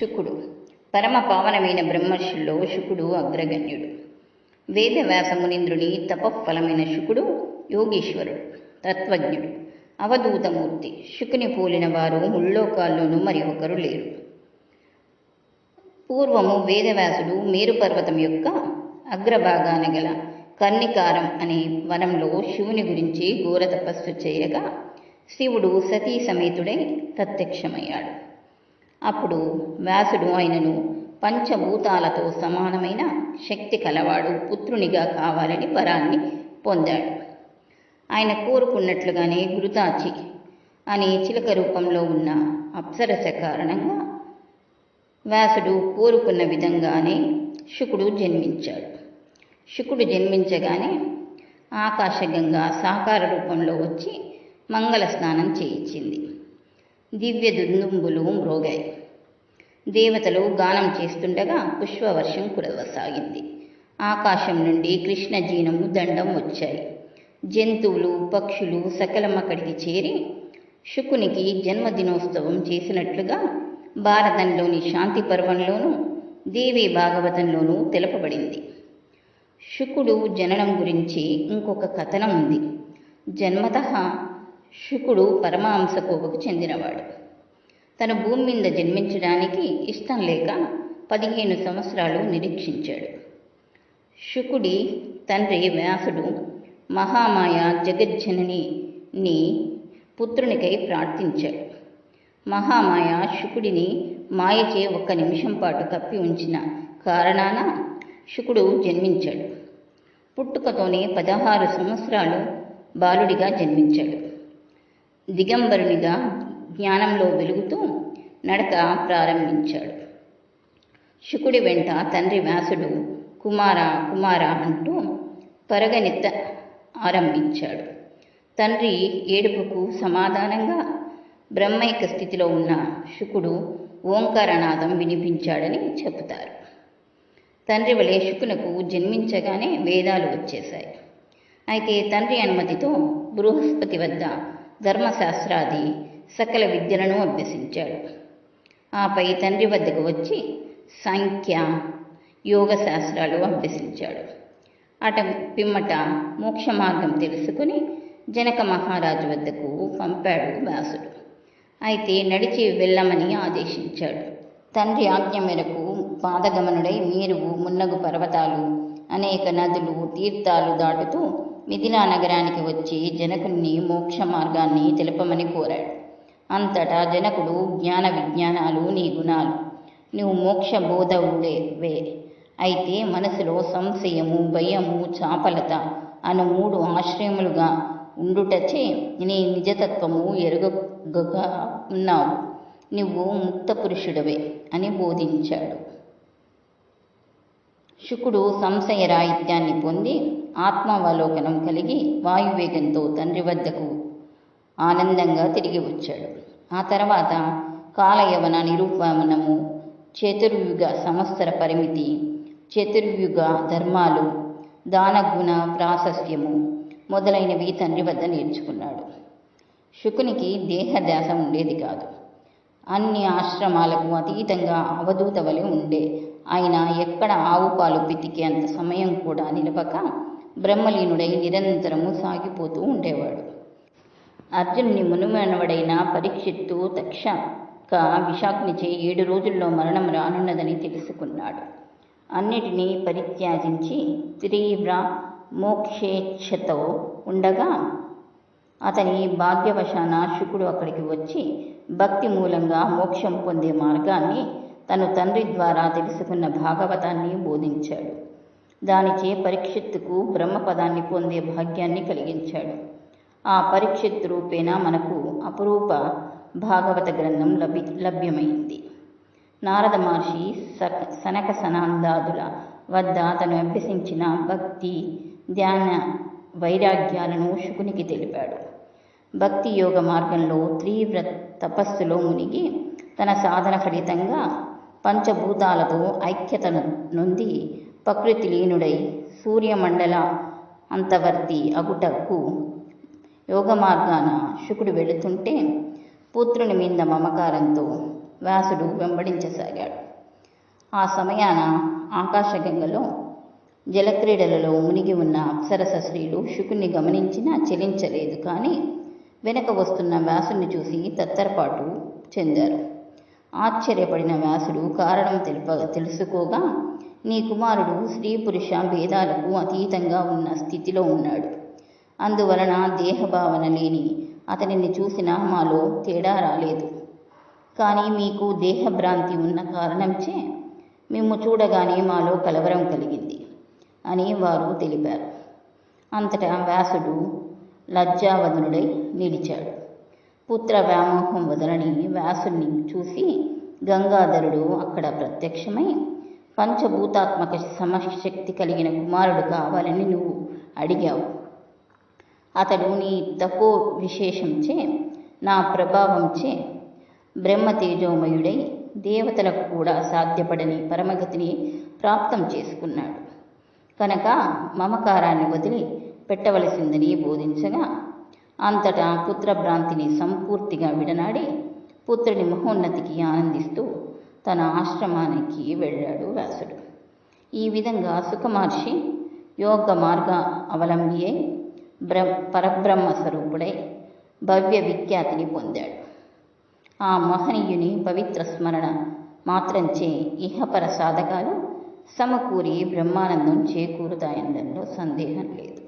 శుకుడు. పరమ పావనమైన బ్రహ్మర్షుల్లో శుకుడు అగ్రగణ్యుడు. వేదవ్యాస మునీంద్రుని తపఫలమైన శుకుడు యోగీశ్వరుడు తత్వజ్ఞుడు అవధూతమూర్తి. శుకుని పోలిన వారు ముల్లోకాల్లోనూ మరి ఒకరు లేరు. పూర్వము వేదవ్యాసుడు మేరుపర్వతం యొక్క అగ్రభాగాన గల కర్ణికారం అనే వనంలో శివుని గురించి ఘోర తపస్సు చేయగా శివుడు సతీ సమేతుడై ప్రత్యక్షమయ్యాడు. అప్పుడు వ్యాసుడు ఆయనను పంచభూతాలతో సమానమైన శక్తి కలవాడు పుత్రునిగా కావాలని వరాన్ని పొందాడు. ఆయన కోరుకున్నట్లుగానే గురుతాచి అనే చిలక రూపంలో ఉన్న అప్సరస కారణంగా వ్యాసుడు కోరుకున్న విధంగానే శుకుడు జన్మించాడు. శుకుడు జన్మించగానే ఆకాశగంగా సాకార రూపంలో వచ్చి మంగళ స్నానం చేయించింది. దివ్య దుందుంబులు మ్రోగాయి దేవతలు గానం చేస్తుండగా పుష్పవర్షం కురవసాగింది. ఆకాశం నుండి కృష్ణజీనము దండం వచ్చాయి. జంతువులు పక్షులు సకలం అక్కడికి చేరి శుకునికి జన్మదినోత్సవం చేసినట్లుగా భారతంలోని శాంతి పర్వంలోనూ దేవి భాగవతంలోనూ తెలుపబడింది. శుకుడు జననం గురించి ఇంకొక కథనం ఉంది. జన్మత శుకుడు పరమహంస కోవకు చెందినవాడు. తన భూమి మీద జన్మించడానికి ఇష్టం లేక పదిహేను సంవత్సరాలు నిరీక్షించాడు. శుకుడి తండ్రి వ్యాసుడు మహామాయ జగజ్జనని పుత్రునికై ప్రార్థించాడు. మహామాయ శుకుడిని మాయచే ఒక్క నిమిషం పాటు కప్పి ఉంచిన కారణాన శుకుడు జన్మించాడు. పుట్టుకతోనే పదహారు సంవత్సరాలు బాలుడిగా జన్మించాడు. దిగంబరునిగా జ్ఞానంలో వెలుగుతూ నడక ప్రారంభించాడు. శుకుడి వెంట తండ్రి వ్యాసుడు కుమార కుమార అంటూ పరగనెత్త ఆరంభించాడు. తండ్రి ఏడుపుకు సమాధానంగా బ్రహ్మైక స్థితిలో ఉన్న శుకుడు ఓంకారనాదం వినిపించాడని చెబుతారు. తండ్రి వలె శుకునకు జన్మించగానే వేదాలు వచ్చేశాయి. అయితే తండ్రి అనుమతితో బృహస్పతి వద్ద ధర్మశాస్త్రాది సకల విద్యలను అభ్యసించాడు. ఆపై తండ్రి వద్దకు వచ్చి సాంఖ్య యోగ శాస్త్రాలు అభ్యసించాడు. అట పిమ్మట మోక్ష మార్గం తెలుసుకుని జనక మహారాజు వద్దకు పంపాడు వ్యాసుడు అయితే నడిచి వెళ్ళమని ఆదేశించాడు. తండ్రి ఆజ్ఞ మేరకు పాదగమనుడై మీరు మున్నగు పర్వతాలు అనేక నదులు తీర్థాలు దాటుతూ మిథిలా నగరానికి వచ్చి జనకుణ్ణి మోక్ష మార్గాన్ని తెలుపమని కోరాడు. అంతటా జనకుడు జ్ఞాన విజ్ఞానాలు నీ గుణాలు. నువ్వు మోక్ష బోధవుడేవే అయితే మనసులో సంశయము భయము చాపలత అను మూడు ఆశ్రయములుగా ఉండుటచే నీ నిజతత్వము ఎరుగగా ఉన్నావు. నువ్వు ముక్త పురుషుడవే అని బోధించాడు. శుకుడు సంశయ రాహిత్యాన్ని పొంది ఆత్మావలోకనం కలిగి వాయువేగంతో తండ్రి వద్దకు ఆనందంగా తిరిగి వచ్చాడు. ఆ తర్వాత కాలయవన నిరూపమనము చతుర్యుగ సంవత్సర పరిమితి చతుర్యుగ ధర్మాలు దానగుణ ప్రాశస్యము మొదలైనవి తండ్రి వద్ద నేర్చుకున్నాడు. శుకునికి దేహదాస ఉండేది కాదు. అన్ని ఆశ్రమాలకు అతీతంగా అవధూత వలె ఉండే. ఆయన ఎక్కడ ఆవు పాలు పితికి అంత సమయం కూడా నిలవక బ్రహ్మలీనుడై నిరంతరము సాగిపోతూ ఉండేవాడు. అర్జునుని మునుమనవడైన పరీక్షిత్తు తక్షక విశాఖనిచే ఏడు రోజుల్లో మరణం రానున్నదని తెలుసుకున్నాడు. అన్నిటినీ పరిత్యాజించి తీవ్ర మోక్షేచ్ఛతో ఉండగా అతని భాగ్యవశాన శుకుడు అక్కడికి వచ్చి భక్తి మూలంగా మోక్షం పొందే మార్గాన్ని తను తండ్రి ద్వారా తెలుసుకున్న భాగవతాన్ని బోధించాడు. దానిచే పరీక్షిత్తుకు బ్రహ్మపదాన్ని పొందే భాగ్యాన్ని కలిగించాడు. ఆ పరీక్షిత్ రూపేణ మనకు అపురూప భాగవత గ్రంథం లభి లభ్యమైంది. నారద మహర్షి సనక సనాందాదుల వద్ద అతను అభ్యసించిన భక్తి ధ్యాన వైరాగ్యాలను శుకునికి తెలిపాడు. భక్తి యోగ మార్గంలో తీవ్ర తపస్సులో మునిగి తన సాధన ఫలితంగా పంచభూతాలతో ఐక్యతను నొంది ప్రకృతి లీనుడై సూర్యమండల అంతవర్తి అగుటకు యోగ మార్గాన శుకుడు వెళుతుంటే పుత్రుని మీద మమకారంతో వ్యాసుడు వెంబడించసాగాడు. ఆ సమయాన ఆకాశగంగలో జలక్రీడలలో మునిగి ఉన్న అప్సరస స్త్రీలు శుకుని గమనించినా చెలించలేదు కానీ వెనక వస్తున్న వ్యాసుని చూసి తత్తరపాటు చెందారు. ఆశ్చర్యపడిన వ్యాసుడు కారణం తెలుప తెలుసుకోగా నీ కుమారుడు స్త్రీ పురుష భేదాలకు అతీతంగా ఉన్న స్థితిలో ఉన్నాడు. అందువలన దేహభావన లేని అతనిని చూసిన మాలో తేడా రాలేదు. కానీ మీకు దేహభ్రాంతి ఉన్న కారణంచే మిమ్ము చూడగానే మాలో కలవరం కలిగింది అని వారు తెలిపారు. అంతటా వ్యాసుడు లజ్జావదనుడై నిలిచాడు. పుత్ర వ్యామోహం వదలని వ్యాసుని చూసి గంగాధరుడు అక్కడ ప్రత్యక్షమై పంచభూతాత్మక సమశక్తి కలిగిన కుమారుడు కావాలని నువ్వు అడిగావు. అతడు నీ తపో విశేషంచే నా ప్రభావంచే బ్రహ్మ తేజోమయుడై దేవతలకు కూడా సాధ్యపడని పరమగతిని ప్రాప్తం చేసుకున్నాడు. కనుక మమకారాన్ని వదిలి పెట్టవలసిందని బోధించగా అంతటా పుత్రభ్రాంతిని సంపూర్తిగా విడనాడి పుత్రుని మహోన్నతికి ఆనందిస్తూ తన ఆశ్రమానికి వెళ్ళాడు వ్యాసుడు. ఈ విధంగా సుఖమహర్షి యోగ మార్గ అవలంబి అయి బ్ర పరబ్రహ్మ స్వరూపుడై భవ్య విఖ్యాతిని పొందాడు. ఆ మహనీయుని పవిత్ర స్మరణ మాత్రంచే ఇహపర సాధకాలు సమకూరి బ్రహ్మానందం చేకూరుతాయనడంలో సందేహం లేదు.